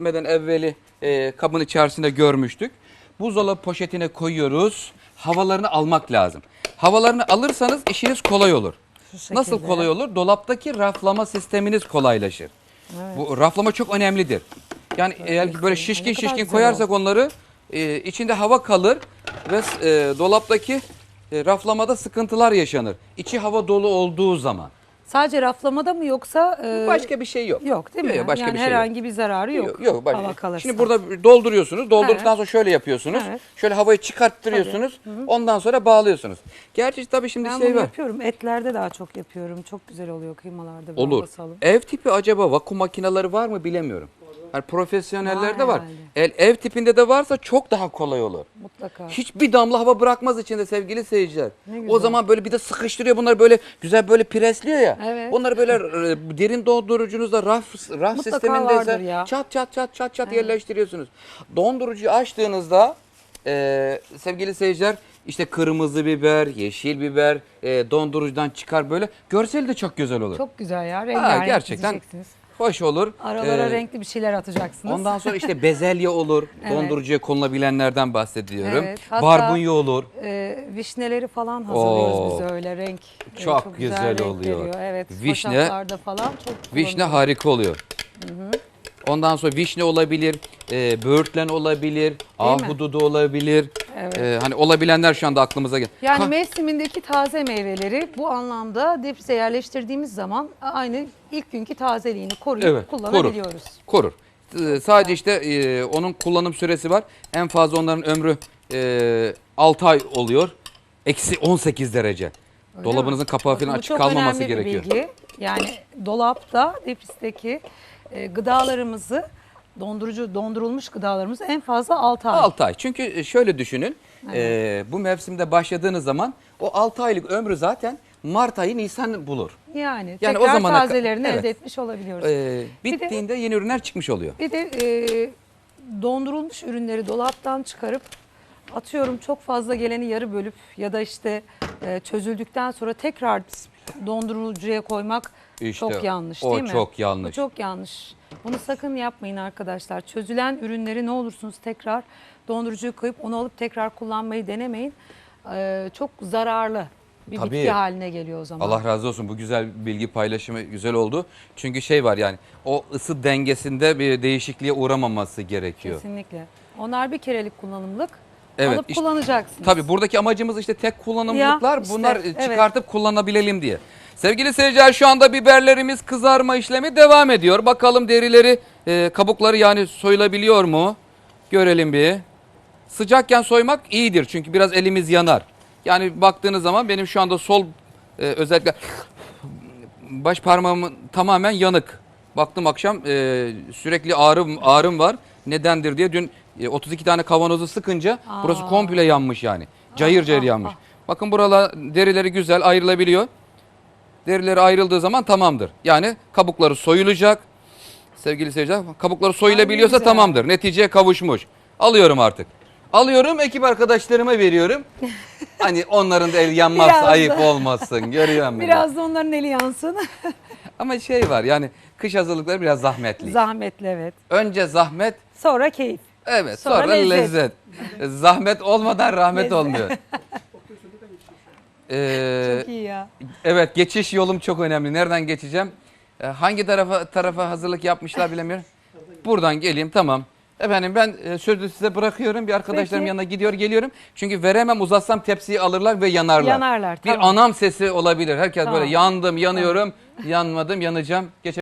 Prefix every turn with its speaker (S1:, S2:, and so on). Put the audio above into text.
S1: Gitmeden evveli e, kabın içerisinde görmüştük. Buzdolabı poşetine koyuyoruz. Havalarını almak lazım. Havalarını alırsanız işiniz kolay olur.
S2: Şu
S1: Nasıl
S2: şekilde.
S1: kolay olur? Dolaptaki raflama sisteminiz kolaylaşır. Bu raflama çok önemlidir. Yani eğer ki böyle şişkin
S2: Ne kadar
S1: şişkin
S2: güzel
S1: koyarsak onları e, içinde hava kalır ve e, dolaptaki e, raflamada sıkıntılar yaşanır. İçi hava dolu olduğu zaman.
S2: Sadece raflamada mı yoksa e,
S1: Başka bir şey yok.
S2: yok değil mi?
S1: Yok, başka
S2: yani
S1: bir şey yok.
S2: herhangi bir zararı yok.
S1: Yok, yok başka-
S2: Hava kalırsa.
S1: Şimdi burada dolduruyorsunuz. Doldurduktan
S2: Evet.
S1: sonra şöyle yapıyorsunuz.
S2: Evet.
S1: Şöyle havayı çıkarttırıyorsunuz. Ondan sonra bağlıyorsunuz. Gerçi tabii şimdi
S2: ben
S1: şey var.
S2: yapıyorum. Etlerde daha çok yapıyorum. Çok güzel oluyor kıymalarda.
S1: Olur.
S2: basalım.
S1: Ev tipi acaba vakum makineleri var mı bilemiyorum. Hani profesyonellerde
S2: Var
S1: var. El, ev tipinde de varsa çok daha kolay olur.
S2: Mutlaka.
S1: Hiçbir damla hava bırakmaz içinde sevgili seyirciler. O zaman böyle bir de sıkıştırıyor bunları böyle güzel böyle presliyor ya.
S2: Evet.
S1: Bunları böyle e, derin dondurucunuzda raf raf
S2: Mutlaka
S1: sistemindeyse
S2: vardır ya.
S1: çat çat çat çat çat yerleştiriyorsunuz. Dondurucuyu açtığınızda e, sevgili seyirciler işte kırmızı biber, yeşil biber e, dondurucudan çıkar böyle. Görseli de çok güzel olur.
S2: Çok güzel ya. Rengarenk
S1: gerçekten
S2: dizeceksiniz.
S1: Hoş olur.
S2: Aralara
S1: Ee,
S2: renkli bir şeyler atacaksınız.
S1: Ondan sonra işte bezelye olur.
S2: Evet.
S1: Dondurucuya konulabilenlerden bahsediyorum.
S2: Evet, hatta-
S1: Barbunya olur.
S2: Ee, vişneleri falan hazırlıyoruz
S1: Oo.
S2: biz öyle renk. e,
S1: Çok güzel
S2: renk
S1: oluyor.
S2: veriyor. Evet.
S1: Vişne-
S2: Vişne. falan çok
S1: Vişne
S2: kullanılıyor.
S1: harika oluyor. Ondan sonra vişne olabilir, e, böğürtlen olabilir, ahududu olabilir.
S2: Evet.
S1: E, hani olabilenler şu anda aklımıza gel.
S2: Yani
S1: Ka-
S2: mevsimindeki taze meyveleri bu anlamda difrize yerleştirdiğimiz zaman aynı ilk günkü tazeliğini koruyup
S1: Evet,
S2: kullanabiliyoruz.
S1: korur. E, sadece işte e, onun kullanım süresi var. En fazla onların ömrü e, 6 ay oluyor. Eksi 18 derece. Dolabınızın kapağı
S2: Bakın
S1: falan
S2: bu
S1: açık
S2: çok
S1: kalmaması
S2: önemli bir
S1: gerekiyor.
S2: bilgi. Yani dolapta difrizdeki e, gıdalarımızı dondurucu dondurulmuş gıdalarımızı en fazla 6 ay.
S1: 6 ay. Çünkü şöyle düşünün. e, bu mevsimde başladığınız zaman o 6 aylık ömrü zaten Mart ayı Nisan bulur.
S2: Yani,
S1: Yani o
S2: tekrar
S1: zamana ka-
S2: tazelerini
S1: evet.
S2: elde etmiş olabiliyoruz.
S1: E,
S2: Bir de-
S1: bittiğinde yeni ürünler çıkmış oluyor.
S2: Bir de e, dondurulmuş ürünleri dolaptan çıkarıp atıyorum çok fazla geleni yarı bölüp ya da işte e, çözüldükten sonra tekrar dondurucuya koymak
S1: İşte
S2: çok yanlış
S1: o
S2: değil mi?
S1: çok yanlış.
S2: Bu çok yanlış. Bunu sakın yapmayın arkadaşlar. Çözülen ürünleri ne olursunuz tekrar dondurucuya koyup onu alıp tekrar kullanmayı denemeyin. E, çok zararlı bir
S1: Tabii.
S2: bitki haline geliyor o zaman.
S1: Allah razı olsun bu güzel bilgi paylaşımı güzel oldu. Çünkü şey var yani o ısı dengesinde bir değişikliğe uğramaması gerekiyor.
S2: Kesinlikle. Onlar bir kerelik kullanımlık.
S1: Evet,
S2: alıp
S1: işte-
S2: kullanacaksınız.
S1: Tabii buradaki amacımız işte tek kullanımlıklar
S2: Ya, işte,
S1: bunlar
S2: evet.
S1: çıkartıp kullanabilelim diye. Sevgili seyirciler şu anda biberlerimiz kızarma işlemi devam ediyor. Bakalım derileri, e, kabukları yani soyulabiliyor mu? Görelim bir. Sıcakken soymak iyidir çünkü biraz elimiz yanar. Yani baktığınız zaman benim şu anda sol e, özellikle baş parmağımın tamamen yanık. Baktım akşam e, sürekli ağrım ağrım var. Nedendir diye dün e, 32 tane kavanozu sıkınca burası komple yanmış yani. Cayır cayır
S2: ah,
S1: yanmış.
S2: ah.
S1: Bakın buralar derileri güzel ayrılabiliyor. Derileri ayrıldığı zaman tamamdır. Yani kabukları soyulacak. Sevgili seyirciler kabukları soyulabiliyorsa
S2: güzel.
S1: tamamdır. Neticeye kavuşmuş. Alıyorum artık. Alıyorum ekip arkadaşlarıma veriyorum. hani onların da el yanmazsa
S2: Biraz da-
S1: ayıp olmasın. Görüyor musun?
S2: Biraz da onların eli yansın.
S1: Ama şey var yani kış hazırlıkları biraz zahmetli.
S2: Zahmetli evet.
S1: Önce zahmet,
S2: Sonra keyif.
S1: Evet
S2: Sonra
S1: sonra, lezzet.
S2: lezzet.
S1: zahmet olmadan rahmet
S2: Lezzet.
S1: olmuyor. Ee,
S2: Çok iyi ya.
S1: evet geçiş yolum çok önemli. Nereden geçeceğim? Ee, hangi tarafa tarafa hazırlık yapmışlar bilemiyorum. Buradan geleyim tamam. Efendim ben e, sözü size bırakıyorum. Bir arkadaşlarım
S2: Peki.
S1: yanına gidiyor geliyorum. Çünkü veremem uzatsam tepsiyi alırlar ve yanarlar.
S2: Yanarlar,
S1: Bir
S2: tamam.
S1: anam sesi olabilir. Herkes
S2: Tamam.
S1: böyle yandım, yanıyorum, yanmadım, yanacağım. Geç